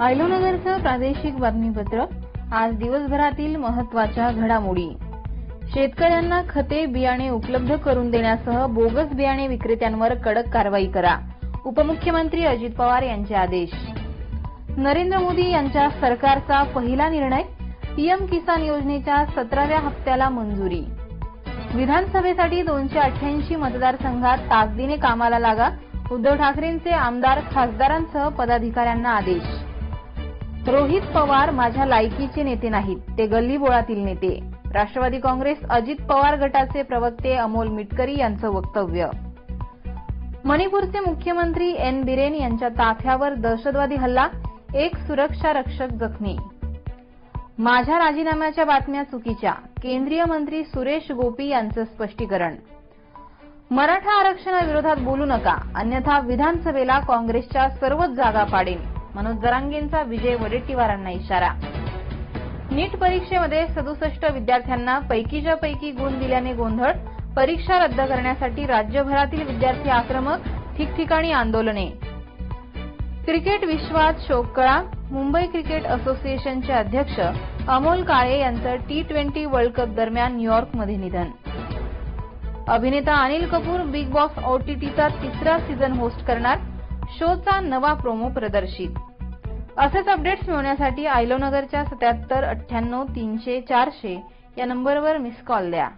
आयलोनगरचं प्रादेशिक बातमीपत्र आज दिवसभरातील महत्त्वाच्या घडामोडी. शेतकऱ्यांना खते बियाणे उपलब्ध करून देण्यासह बोगस बियाणे विक्रेत्यांवर कडक कारवाई करा उपमुख्यमंत्री अजित पवार यांचे आदेश. नरेंद्र मोदी यांच्या सरकारचा पहिला निर्णय पीएम किसान योजनेच्या सतराव्या हप्त्याला मंजुरी. विधानसभेसाठी दोनशे अठ्ठ्याऐंशी मतदारसंघात ताकदीने कामाला लागा उद्धव ठाकरेंचे आमदार खासदारांसह पदाधिकाऱ्यांना आदेश. रोहित पवार माझ्या लायकीचे नेते नाहीत ते गल्लीबोळातील नेते. राष्ट्रवादी काँग्रेस अजित पवार गटाचे प्रवक्ते अमोल मिटकरी यांचं वक्तव्य. मणिपूरचे मुख्यमंत्री एन बिरेन यांच्या ताफ्यावर दहशतवादी हल्ला एक सुरक्षा रक्षक जखमी. माझ्या राजीनाम्याच्या बातम्या चुकीच्या केंद्रीय मंत्री सुरेश गोपी यांचं स्पष्टीकरण. मराठा आरक्षणाविरोधात बोलू नका अन्यथा विधानसभेला काँग्रेसच्या सर्वच जागा पाडेन. मनोज जरांगेंचा विजय वडेट्टीवारांना इशारा. नीट परीक्षेमध्ये सदुसष्ट विद्यार्थ्यांना पैकीच्या पैकी गुण दिल्याने गोंधळ. परीक्षा रद्द करण्यासाठी राज्यभरातील विद्यार्थी आक्रमक ठिकठिकाणी आंदोलने. क्रिकेट विश्वात शोककळा मुंबई क्रिकेट असोसिएशनचे अध्यक्ष अमोल काळे यांचं टी ट्वेंटी वर्ल्ड कप दरम्यान न्यूयॉर्कमध्ये निधन. अभिनेता अनिल कपूर बिग बॉस ओटीटीचा तिसरा सीझन होस्ट करणार. शोचा नवा प्रोमो प्रदर्शित. असेच अपडेट्स मिळवण्यासाठी आयलोनगरच्या सत्याहत्तर अठ्ठ्याण्णव तीनशे चारशे या नंबरवर मिस कॉल द्या.